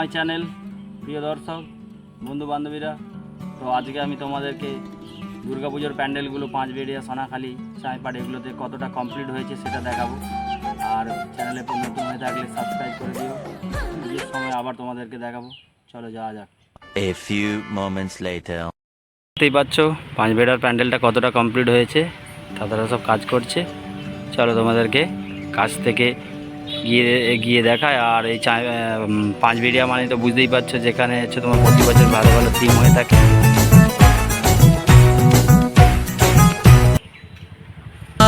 My channel প্রিয় দর্শক বন্ধু বান্ধবীরা তো আজকে আমি তোমাদেরকে দুর্গাপুজোর প্যান্ডেলগুলো পাঁচ বেড়িয়া সোনাখালি চাঁইপাড় এগুলোতে কতটা কমপ্লিট হয়েছে সেটা দেখাবো। আর চ্যানেলে নতুন হয়ে থাকলে সাবস্ক্রাইব করে দিও। বিয়ের সময় আবার তোমাদেরকে দেখাবো। চলো যাওয়া যাক। A few moments later. দেখতেই পাচ্ছ পাঁচ বেড়ার প্যান্ডেলটা কতটা কমপ্লিট হয়েছে তারা সব কাজ করছে। চলো তোমাদেরকে কাজ থেকে গিয়ে গিয়ে দেখায়। আর এই পাঁচ বেড়িয়া মানে তো বুঝতেই পারছ যেখানে হচ্ছে তোমার প্রতি বছর ভালো ভালো থিম হয়ে থাকে।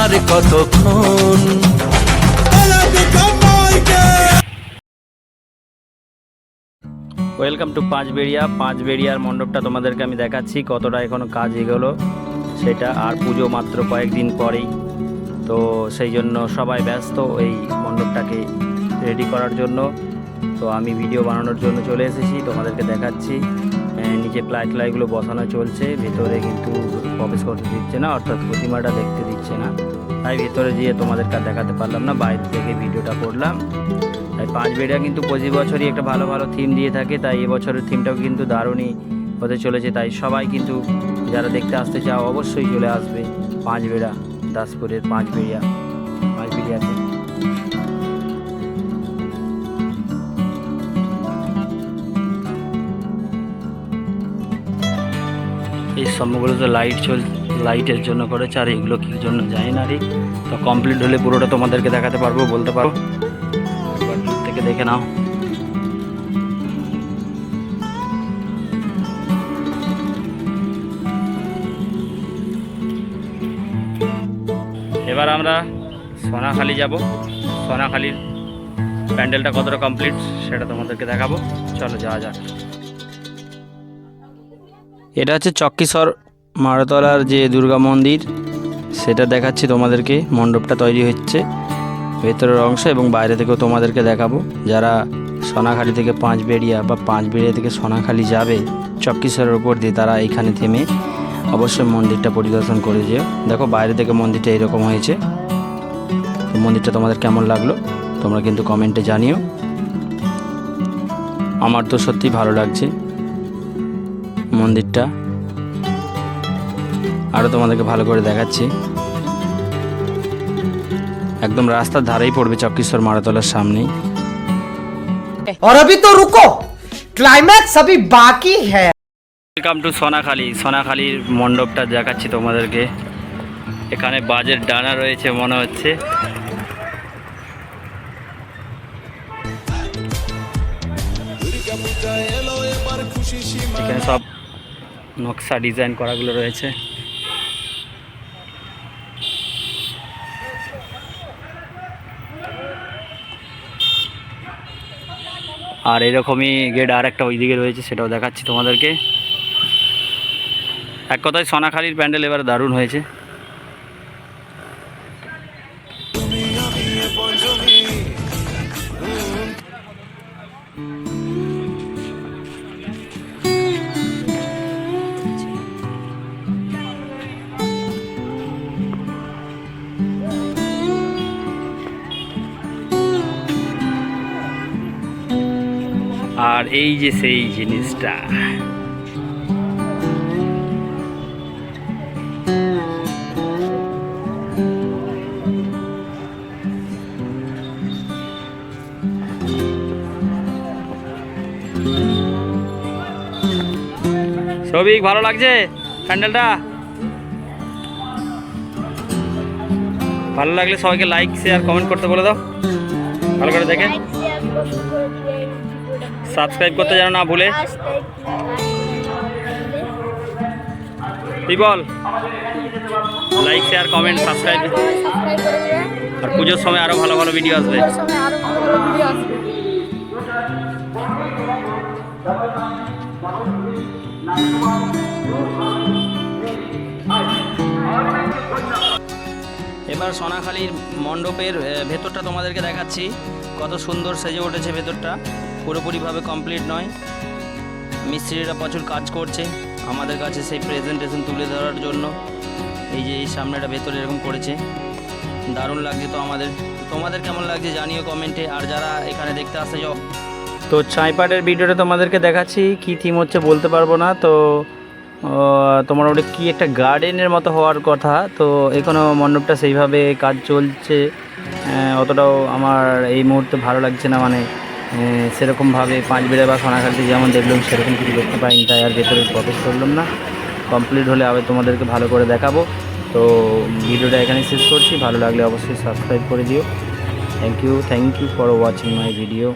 আর কতক্ষণ? ওয়েলকাম টু পাঁচবেড়িয়া পাঁচবেড়িয়ার মণ্ডপটা তোমাদেরকে আমি দেখাচ্ছি কতটা এখনও কাজ এগোলো সেটা। আর পুজো মাত্র কয়েকদিন পরেই। তো সেই জন্য সবাই ব্যস্ত এই মণ্ডপটাকে রেডি করার জন্য। তো আমি ভিডিও বানানোর জন্য চলে এসেছি, তোমাদেরকে দেখাচ্ছি। নিচে প্লাই ট্লাইগুলো বসানো চলছে, ভেতরে কিন্তু প্রবেশ করতে দিচ্ছে না, অর্থাৎ প্রতিমাটা দেখতে দিচ্ছে না। তাই ভেতরে গিয়ে তোমাদেরকে দেখাতে পারলাম না, বাইরে থেকে ভিডিওটা করলাম। তাই পাঁচ বেড়া কিন্তু প্রতি বছরই একটা ভালো ভালো থিম দিয়ে থাকে, তাই এবছরের থিমটাও কিন্তু দারুণই হতে চলেছে। তাই সবাই কিন্তু যারা দেখতে আসতে চাও, অবশ্যই চলে আসবে পাঁচ বেড়া দাসপুরের পাঁচ বেড়িয়া পাঁচ বেড়িয়াতে এই স্তম্ভগুলো তো লাইট চল লাইটের জন্য করেছে, আর এগুলো কী জন্য জানি না রে। তো কমপ্লিট হলে পুরোটা তোমাদেরকে দেখাতে পারব, বলতে পারব। দূর থেকে দেখে নাও। এবার আমরা সোনাখালি যাব। সোনাখালির প্যান্ডেলটা কতটা কমপ্লিট সেটা তোমাদেরকে দেখাবো। চলো যাওয়া যাক। এটা হচ্ছে চক্কিস্বর মারতলার যে দুর্গা মন্দির, সেটা দেখাচ্ছি তোমাদেরকে। মণ্ডপটা তৈরি হচ্ছে। ভেতরের অংশ এবং বাইরে থেকেও তোমাদেরকে দেখাবো। যারা সোনাখালি থেকে পাঁচ বেড়িয়া বা পাঁচ বেড়িয়া থেকে সোনাখালি যাবে চক্কিস্বরের উপর দিয়ে তারা এখানে থেমে অবশ্যই মন্দিরটা পরিদর্শন করে যেও দেখো বাইরে থেকে মন্দিরটা এরকম হয়েছে তো মন্দিরটা তোমাদের কেমন লাগলো তোমরা কিন্তু কমেন্টে জানিও আমার তো সত্যিই ভালো লাগছে মন্দিরটা আরও তোমাদেরকে ভালো করে দেখাচ্ছি একদম রাস্তার ধারেই পড়বে চক্কিশ্বর মারাতলার সামনেই और अभी तो रुको क्लाइमैक्स अभी बाकी है ওয়েলকাম টু সোনাখালি সোনাখালির মণ্ডপটা দেখাচ্ছি তোমাদেরকে। এখানে বাজের ডানা রয়েছে মনে হচ্ছে। এখানে সব নকশা ডিজাইন করাগুলো রয়েছে। আর এরকমই গেট আর একটা ওইদিকে রয়েছে, সেটাও দেখাচ্ছি তোমাদেরকে। এক কথায় সোনাখালির প্যান্ডেল এবার দারুণ হয়েছে। আর এই যে সেই জিনিসটা। সবিক ভালো লাগছে? প্যান্ডেলটা ভালো লাগলে সবাইকে লাইক শেয়ার কমেন্ট করতে বলে দাও। ভালো করে দেখে। সাবস্ক্রাইব করতে যেন না ভুলে। বল লাইক শেয়ার কমেন্ট সাবস্ক্রাইব আর পুজোর সময় আরও ভালো ভালো ভিডিও আসবে। এবার সোনাখালীর মণ্ডপের ভেতরটা তোমাদেরকে দেখাচ্ছি। কত সুন্দর সেজে উঠেছে ভেতরটা। পুরোপুরিভাবে কমপ্লিট নয়। মিস্ত্রিরা প্রচুর কাজ করছে। আমাদের কাছে সেই প্রেজেন্টেশন তুলে ধরার জন্য। এই যে এই সামনেটা ভেতরে এরকম করেছে। দারুণ লাগছে তো আমাদের। তোমাদের কেমন লাগছে জানিও কমেন্টে। আর যারা এখানে দেখতে আসতে যাও তো চাইপাটের ভিডিওটা তোমাদেরকে দেখাচ্ছি, কি থিম হচ্ছে বলতে পারব না। তো তোমার ওটা কি একটা গার্ডেনের মতো হওয়ার কথা, তো এখনও মণ্ডপটা সেইভাবে কাজ চলছে অতটাও আমার এই মুহূর্তে ভালো লাগছে না মানে সেরকমভাবে পাঁচ বেড়ে বা সোনাঘাটে যেমন দেখলাম, সেরকম কিছু দেখতে পাইনি, তাই আর ভেতরে প্রবেশ করলাম না। কমপ্লিট হলে আবার তোমাদেরকে ভালো করে দেখাবো। তো, ভিডিওটা এখানে শেষ করছি, ভালো লাগলে অবশ্যই সাবস্ক্রাইব করে দিও। Thank you thank you for watching my video